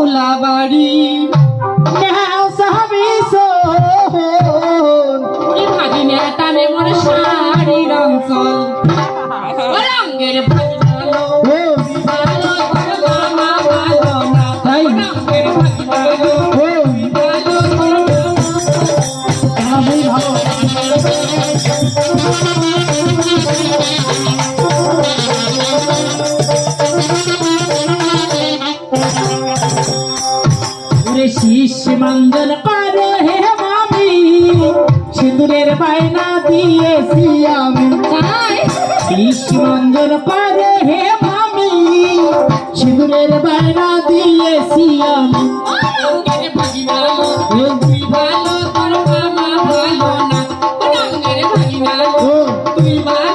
কোলাবাড়ি নেহাও সাহাবি ভাগিনে টানে মোর শাড়ির অঞ্চল ও রঙের ও ভালো ভালো না ভালো না? রঙের ও ভালো ভালো। আমি ভালো। শীষ মঞ্জন করো হে মামি। সিঁদুরের বায়না দিয়ে আমি। শীষ মঞ্জন করো হে মামি। সিঁদুরের বায়না দিয়ে আমি। ভালো তোর মামা ভালো না। তুই ভালো